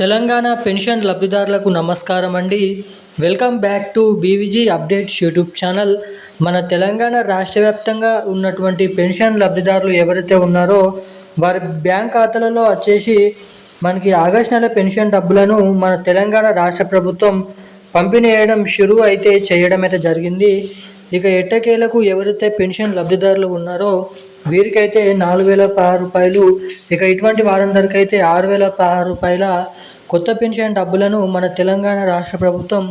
Telangana pension లబ్ధిదారులకు నమస్కారం అండి. Welcome back to BVG updates YouTube channel. మన తెలంగాణ రాష్ట్ర వ్యాప్తంగా ఉన్నటువంటి పెన్షన్ లబ్ధిదారులు ఎవరైతే ఉన్నారో వారి బ్యాంక్ ఖాతాలలో వచ్చేసి మనకి ఆగస్టు నెల పెన్షన్ డబ్బులను మన తెలంగాణ రాష్ట్ర ప్రభుత్వం పంపిణీ చేయడం షురు అయితే చేయడం అయితే జరిగింది. ఇక ఎట్టకేలకు ఎవరైతే పెన్షన్ లబ్ధిదారులు ఉన్నారో వీరికైతే నాలుగు వేల పదహారు రూపాయలు. ఇక ఇటువంటి వారందరికైతే ఆరు వేల పదహారు రూపాయల కొత్త పెన్షన్ డబ్బులను మన తెలంగాణ రాష్ట్ర ప్రభుత్వం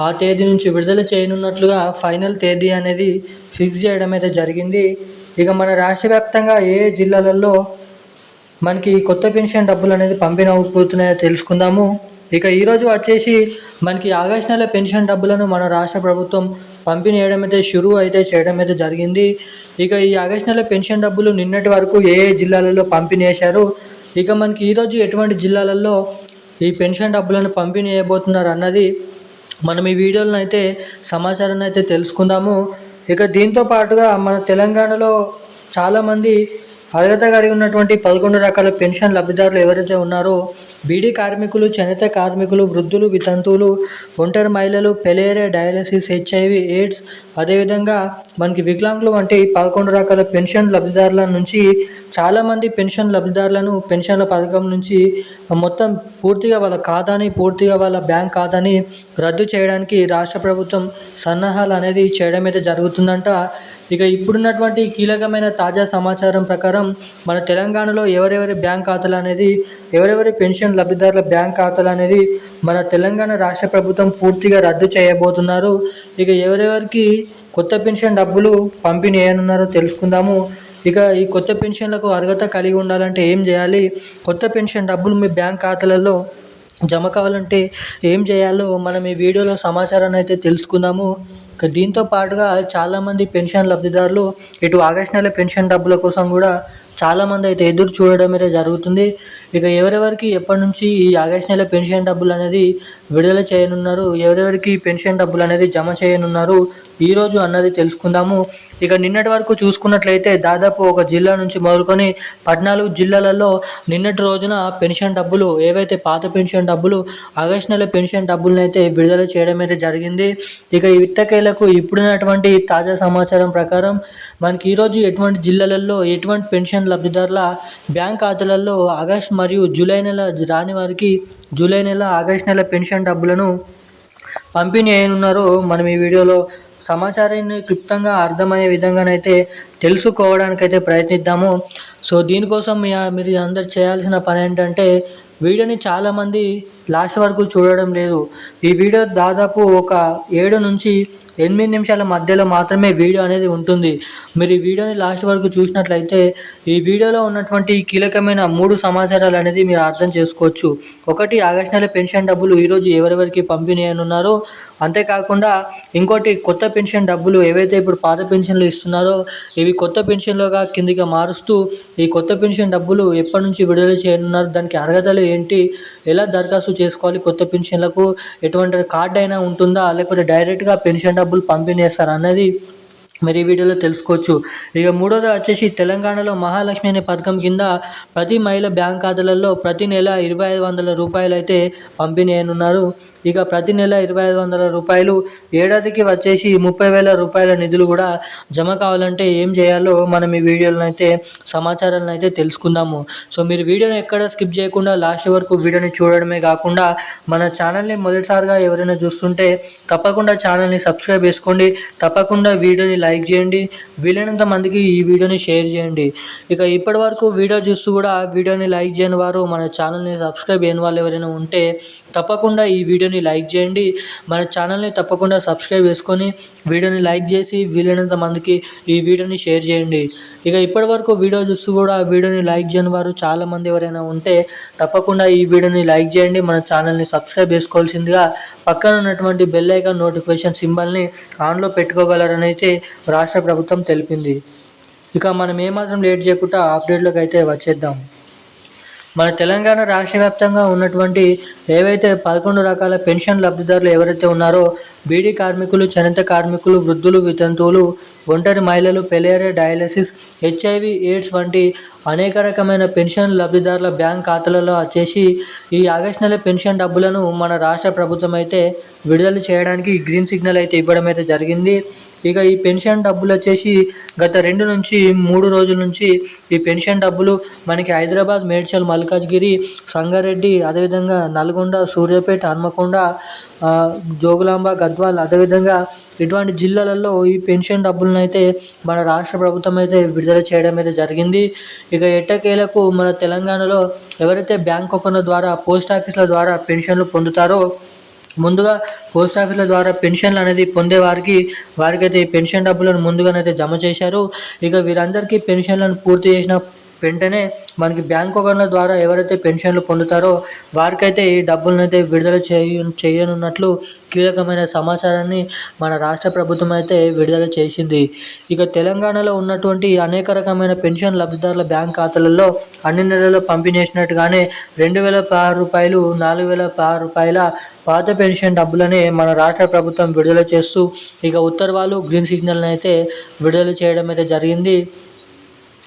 ఆ తేదీ నుంచి విడుదల చేయనున్నట్లుగా ఫైనల్ తేదీ అనేది ఫిక్స్ చేయడం అయితే జరిగింది. ఇక మన రాష్ట్ర వ్యాప్తంగా ఏ జిల్లాలలో మనకి కొత్త పెన్షన్ డబ్బులు అనేది పంపిణీ అవుతున్నాయో తెలుసుకుందాము. ఇక ఈరోజు వచ్చేసి మనకి ఆగస్ట్ నెల పెన్షన్ డబ్బులను మన రాష్ట్ర ప్రభుత్వం పంపిణీ చేయడం అయితే షురు అయితే చేయడం అయితే జరిగింది. ఇక ఈ ఆగస్టు నెల పెన్షన్ డబ్బులు నిన్నటి వరకు ఏ ఏ జిల్లాలలో పంపిణీ చేశారు? ఇక మనకి ఈరోజు ఎటువంటి జిల్లాలలో ఈ పెన్షన్ డబ్బులను పంపిణీ చేయబోతున్నారు అన్నది మనం ఈ వీడియోలను అయితే సమాచారాన్ని అయితే తెలుసుకుందాము. ఇక దీంతో పాటుగా మన తెలంగాణలో చాలామంది అర్హత కలిగి ఉన్నటువంటి పదకొండు రకాల పెన్షన్ లబ్ధిదారులు ఎవరైతే ఉన్నారో బీడీ కార్మికులు చేనేత కార్మికులు వృద్ధులు వితంతువులు ఒంటరి మహిళలు పెలేరే డయాలసిస్ హెచ్ఐవి ఎయిడ్స్ అదేవిధంగా మనకి వికలాంగులు వంటి పదకొండు రకాల పెన్షన్ లబ్ధిదారుల నుంచి చాలామంది పెన్షన్ లబ్ధిదారులను పెన్షన్ల పథకం నుంచి మొత్తం పూర్తిగా వాళ్ళ ఖాతాని పూర్తిగా వాళ్ళ బ్యాంక్ ఖాతాని రద్దు చేయడానికి రాష్ట్ర ప్రభుత్వం సన్నాహాలు అనేది చేయడం అయితే జరుగుతుందంట. ఇక ఇప్పుడున్నటువంటి కీలకమైన తాజా సమాచారం ప్రకారం మన తెలంగాణలో ఎవరెవరి బ్యాంక్ ఖాతాలు అనేది ఎవరెవరి పెన్షన్ లబ్ధిదారుల బ్యాంక్ ఖాతాలు అనేది మన తెలంగాణ రాష్ట్ర ప్రభుత్వం పూర్తిగా రద్దు చేయబోతున్నారు. ఇక ఎవరెవరికి కొత్త పెన్షన్ డబ్బులు పంపిణీ చేయనున్నారో తెలుసుకుందాము. ఇక ఈ కొత్త పెన్షన్లకు అర్హత కలిగి ఉండాలంటే ఏం చేయాలి? కొత్త పెన్షన్ డబ్బులు మీ బ్యాంక్ ఖాతాలలో జమ కావాలంటే ఏం చేయాలో మనం ఈ వీడియోలో సమాచారాన్ని అయితే తెలుసుకుందాము. దీంతో పాటుగా చాలామంది పెన్షన్ లబ్ధిదారులు ఇటు ఆగస్ట్ నెల పెన్షన్ డబ్బుల కోసం కూడా చాలామంది అయితే ఎదురు చూడడం అయితే జరుగుతుంది. ఇక ఎవరెవరికి ఎప్పటి నుంచి ఈ ఆగస్ట్ నెల పెన్షన్ డబ్బులు అనేది విడుదల చేయనున్నారు ఎవరెవరికి పెన్షన్ డబ్బులు అనేది జమ చేయనున్నారు ఈరోజు అన్నది తెలుసుకుందాము. ఇక నిన్నటి వరకు చూసుకున్నట్లయితే దాదాపు ఒక జిల్లా నుంచి మొదలుకొని పద్నాలుగు జిల్లాలలో నిన్నటి రోజున పెన్షన్ డబ్బులు ఏవైతే పాత పెన్షన్ డబ్బులు ఆగస్ట్ నెల పెన్షన్ డబ్బులను అయితే విడుదల చేయడం అయితే జరిగింది. ఇక ఈ విత్తకేలకు ఇప్పుడున్నటువంటి తాజా సమాచారం ప్రకారం మనకి ఈరోజు ఎటువంటి జిల్లాలలో ఎటువంటి పెన్షన్ లబ్ధిదారుల బ్యాంక్ ఖాతాలలో ఆగస్ట్ మరియు జూలై నెల రాని వారికి జూలై నెల ఆగస్ట్ నెల పెన్షన్ డబ్బులను పంపిణీ అయినున్నారో మనం ఈ వీడియోలో సమాచారాన్ని క్లుప్తంగా అర్థమయ్యే విధంగానైతే తెలుసుకోవడానికైతే ప్రయత్నిద్దాము. సో దీనికోసం మీ మీరు అందరు చేయాల్సిన పని ఏంటంటే వీడియోని చాలామంది లాస్ట్ వరకు చూడడం లేదు. ఈ వీడియో దాదాపు ఒక ఏడు నుంచి ఎనిమిది నిమిషాల మధ్యలో మాత్రమే వీడియో అనేది ఉంటుంది. మీరు ఈ వీడియోని లాస్ట్ వరకు చూసినట్లయితే ఈ వీడియోలో ఉన్నటువంటి కీలకమైన మూడు సమాచారాలు అనేది మీరు అర్థం చేసుకోవచ్చు. ఒకటి ఆగస్టు నెల పెన్షన్ డబ్బులు ఈరోజు ఎవరెవరికి పంపిణీ అని ఉన్నారో అంతేకాకుండా ఇంకోటి కొత్త పెన్షన్ డబ్బులు ఏవైతే ఇప్పుడు పాత పెన్షన్లు ఇస్తున్నారో ఇవి కొత్త పెన్షన్లుగా కిందికి మారుస్తూ ఈ కొత్త పెన్షన్ డబ్బులు ఎప్పటి నుంచి విడుదల చేయనున్నారు దానికి అర్హతలు ఏంటి ఎలా దరఖాస్తు చేసుకోవాలి కొత్త పెన్షన్లకు ఎటువంటి కార్డు అయినా ఉంటుందా లేకపోతే డైరెక్ట్గా పెన్షన్ డబ్బులు పంపిణీ చేస్తారా అన్నది మరి ఈ వీడియోలో తెలుసుకోవచ్చు. ఇక మూడోది వచ్చేసి తెలంగాణలో మహాలక్ష్మి అనే పథకం కింద ప్రతి మహిళ బ్యాంక్ ఖాతాలలో ప్రతి నెల ఇరవై ఐదు వందల రూపాయలు అయితే పంపిణీ అయినున్నారు ఇక ప్రతి నెల ఇరవై ఐదు వందల రూపాయలు ఏడాదికి వచ్చేసి ముప్పై వేల రూపాయల నిధులు కూడా జమ కావాలంటే ఏం చేయాలో మనం ఈ వీడియోలను అయితే సమాచారాలను అయితే తెలుసుకుందాము. సో మీరు వీడియోని ఎక్కడ స్కిప్ చేయకుండా లాస్ట్ వరకు వీడియోని చూడడమే కాకుండా మన ఛానల్ని మొదటిసారిగా ఎవరైనా చూస్తుంటే తప్పకుండా ఛానల్ని సబ్స్క్రైబ్ చేసుకోండి. తప్పకుండా వీడియోని లైక్ చేయండి. వీలైనంత మందికి ఈ వీడియోని షేర్ చేయండి. ఇక ఇప్పటి వరకు వీడియో చూస్తూ కూడా వీడియోని లైక్ చేయని వారు మన ఛానల్ని సబ్స్క్రైబ్ చేయని వాళ్ళు ఎవరైనా ఉంటే తప్పకుండా ఈ వీడియోని లైక్ చేయండి. మన ఛానల్ని తప్పకుండా సబ్స్క్రైబ్ చేసుకొని వీడియోని లైక్ చేసి వీలైనంత మందికి ఈ వీడియోని షేర్ చేయండి. ఇక ఇప్పటి వరకు వీడియో చూస్తూ కూడా వీడియోని లైక్ చేయని వారు చాలామంది ఎవరైనా ఉంటే తప్పకుండా ఈ వీడియోని లైక్ చేయండి. మన ఛానల్ని సబ్స్క్రైబ్ చేసుకోవాల్సిందిగా పక్కన ఉన్నటువంటి బెల్ ఐకాన్ నోటిఫికేషన్ సింబల్ని ఆన్లో పెట్టుకోగలరని అయితే రాష్ట్ర ప్రభుత్వం తెలిపింది. ఇక మనం ఏమాత్రం లేట్ చేయకుండా అప్డేట్లోకి అయితే వచ్చేద్దాం. మన తెలంగాణ రాష్ట్ర వ్యాప్తంగా ఉన్నటువంటి ఏవైతే పదకొండు రకాల పెన్షన్ లబ్ధిదారులు ఎవరైతే ఉన్నారో బీడీ కార్మికులు చనిత కార్మికులు వృద్ధులు వితంతువులు ఒంటరి మహిళలు పెలేరియా డయాలసిస్ హెచ్ఐవి ఎయిడ్స్ వంటి అనేక రకమైన పెన్షన్ లబ్ధిదారుల బ్యాంక్ ఖాతాలలో వచ్చేసి ఈ ఆగస్టు నెల పెన్షన్ డబ్బులను మన రాష్ట్ర ప్రభుత్వం అయితే విడుదల చేయడానికి గ్రీన్ సిగ్నల్ అయితే ఇవ్వడం అయితే జరిగింది. ఇక ఈ పెన్షన్ డబ్బులు వచ్చేసి గత రెండు నుంచి మూడు రోజుల నుంచి ఈ పెన్షన్ డబ్బులు మనకి హైదరాబాద్ మేడ్చల్ మల్కాజ్గిరి సంగారెడ్డి అదేవిధంగా నల్గొండ సూర్యాపేట హన్మకొండ జోగులాంబ గద్వాల్ అదేవిధంగా ఇటువంటి జిల్లాలలో ఈ పెన్షన్ డబ్బులను అయితే మన రాష్ట్ర ప్రభుత్వం అయితే విడుదల చేయడం అయితే జరిగింది. ఇక ఎట్టకేలకు మన తెలంగాణలో ఎవరైతే బ్యాంక్ అకౌంట్ల ద్వారా పోస్ట్ ఆఫీసుల ద్వారా పెన్షన్లు పొందుతారో ముందుగా పోస్ట్ ఆఫీసుల ద్వారా పెన్షన్లు అనేది పొందే వారికి వారికైతే పెన్షన్ డబ్బులను ముందుగానైతే జమ చేశారు. ఇక వీరందరికీ పెన్షన్లను పూర్తి చేసిన వెంటనే మనకి బ్యాంక్ అకౌంట్ల ద్వారా ఎవరైతే పెన్షన్లు పొందుతారో వారికైతే ఈ డబ్బులను అయితే విడుదల చేయ చేయనున్నట్లు కీలకమైన సమాచారాన్ని మన రాష్ట్ర ప్రభుత్వం అయితే విడుదల చేసింది. ఇక తెలంగాణలో ఉన్నటువంటి అనేక రకమైన పెన్షన్ లబ్ధిదారుల బ్యాంక్ ఖాతాలలో అన్ని నెలల్లో పంపిణీ చేసినట్టుగానే రెండు వేల పదహారు రూపాయలు నాలుగు వేల పదహారు రూపాయల పాత పెన్షన్ డబ్బులనే మన రాష్ట్ర ప్రభుత్వం విడుదల చేస్తూ ఇక ఉత్తర్వాలు గ్రీన్ సిగ్నల్ని అయితే విడుదల చేయడం అయితే జరిగింది.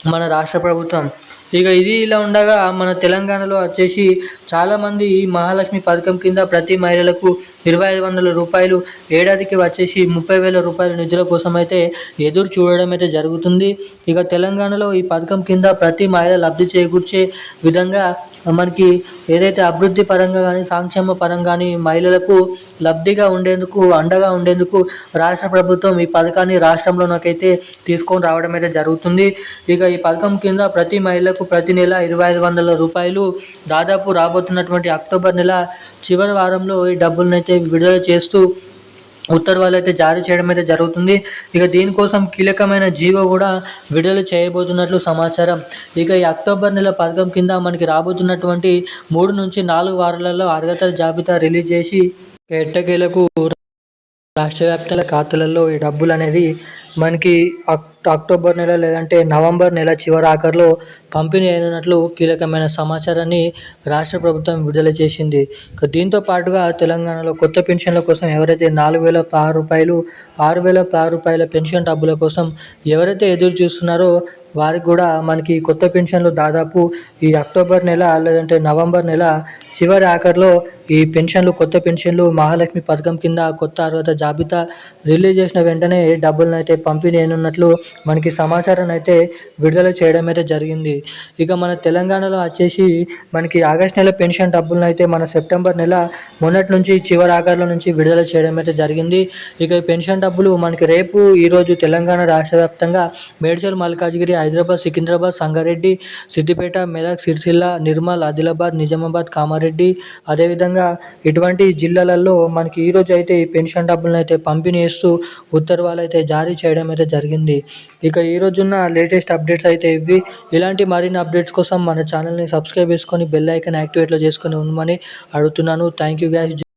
మన రాష్ట్ర ప్రభుత్వం. ఇక ఇది ఇలా ఉండగా మన తెలంగాణలో వచ్చేసి చాలామంది ఈ మహాలక్ష్మి పథకం కింద ప్రతి మహిళలకు ఇరవై ఐదు వందల రూపాయలు ఏడాదికి వచ్చేసి ముప్పై వేల రూపాయల నిధుల కోసం అయితే ఎదురు చూడడం అయితే జరుగుతుంది. ఇక తెలంగాణలో ఈ పథకం కింద ప్రతి మహిళ లబ్ధి చేకూర్చే విధంగా మనకి ఏదైతే అభివృద్ధి పరంగా కానీ సంక్షేమ పరంగా కానీ మహిళలకు లబ్ధిగా ఉండేందుకు అండగా ఉండేందుకు రాష్ట్ర ప్రభుత్వం ఈ పథకాన్ని రాష్ట్రంలోనకైతే తీసుకొని రావడం అయితే జరుగుతుంది. ఇక ఈ పథకం కింద ప్రతి మహిళకు ప్రతి నెల ఇరవై ఐదు వందల రూపాయలు దాదాపు రాబోతున్నటువంటి అక్టోబర్ నెల చివరి వారంలో ఈ డబ్బులను అయితే విడుదల చేస్తూ ఉత్తర్వులు అయితే జారీ చేయడం అయితే జరుగుతుంది. ఇక దీనికోసం కీలకమైన జీవో కూడా విడుదల చేయబోతున్నట్లు సమాచారం. ఇక ఈ అక్టోబర్ నెల పథకం కింద మనకి రాబోతున్నటువంటి మూడు నుంచి నాలుగు వారాలలో అర్హతల జాబితా రిలీజ్ చేసి ఎట్టకేలకు రాష్ట్ర వ్యాప్తంగా ఖాతాలలో ఈ డబ్బులు అనేది మనకి అక్టోబర్ నెల లేదంటే నవంబర్ నెల చివరి ఆఖరిలో పంపిణీ అయినట్లు కీలకమైన సమాచారాన్ని రాష్ట్ర ప్రభుత్వం విడుదల చేసింది. దీంతో పాటుగా తెలంగాణలో కొత్త పెన్షన్ల కోసం ఎవరైతే నాలుగు వేల ఆరు రూపాయలు ఆరు వేల ఆరు రూపాయల పెన్షన్ డబ్బుల కోసం ఎవరైతే ఎదురు చూస్తున్నారో వారికి కూడా మనకి కొత్త పెన్షన్లు దాదాపు ఈ అక్టోబర్ నెల లేదంటే నవంబర్ నెల చివరి ఆఖరిలో ఈ పెన్షన్లు కొత్త పెన్షన్లు మహాలక్ష్మి పథకం కింద కొత్త అర్హత జాబితా రిలీజ్ చేసిన వెంటనే డబ్బులను అయితే పంపిణీ అయినట్లు మనకి సమాచారం అయితే విడుదల చేయడం అయితే జరిగింది. ఇక మన తెలంగాణలో వచ్చేసి మనకి ఆగస్ట్ నెల పెన్షన్ డబ్బులను అయితే మన సెప్టెంబర్ నెల మొన్నటి నుంచి చివరి ఆఖరిలో నుంచి విడుదల చేయడం అయితే జరిగింది. ఇక పెన్షన్ డబ్బులు మనకి రేపు ఈరోజు తెలంగాణ రాష్ట్ర వ్యాప్తంగా మేడ్చల్ మల్కాజ్గిరి హైదరాబాద్ సికింద్రాబాద్ సంగారెడ్డి సిద్దిపేట మెదక్ సిరిసిల్ల నిర్మల్ ఆదిలాబాద్ నిజామాబాద్ కామారెడ్డి అదేవిధంగా ఇటువంటి జిల్లాలలో మనకి ఈరోజు అయితే ఈ పెన్షన్ డబ్బులను అయితే పంపిణీ చేస్తూ ఉత్తర్వాలు అయితే జారీ చేయడం అయితే జరిగింది. ఇక ఈ రోజున్న లేటెస్ట్ అప్డేట్స్ అయితే ఇవి. ఇలాంటి మరిన్ని అప్డేట్స్ కోసం మన ఛానల్ని సబ్స్క్రైబ్ చేసుకొని బెల్ ఐకన్ యాక్టివేట్లో చేసుకొని ఉండమని అడుగుతున్నాను. Thank you guys.